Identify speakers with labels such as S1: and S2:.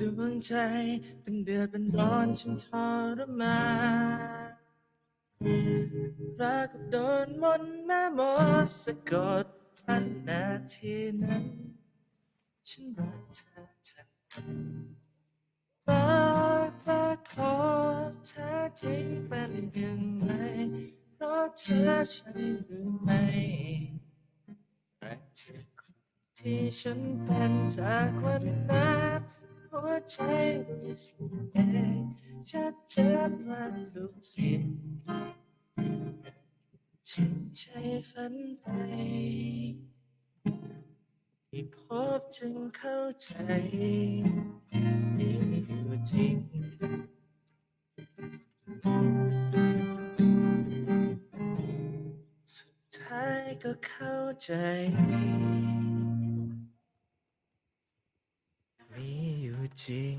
S1: ดวงใจ เป็นเดือดเป็นร้อนฉันทรมานรักกับโดนมนต์แม่มอสะกดพันนาทีนั้น ฉันรักเธอจากรักรักขอแท้จริงเป็นยังไงเพราะเธอฉันหรือไม่รักเธอที่ฉันเป็นจากวันนั้น หัวใจรู้สึกเองชัดเจนว่าทุกสิ่งจึงใช่ฝันไปที่พบจึงเข้าใจที่อยู่จริงสุดท้ายก็เข้าใจ 行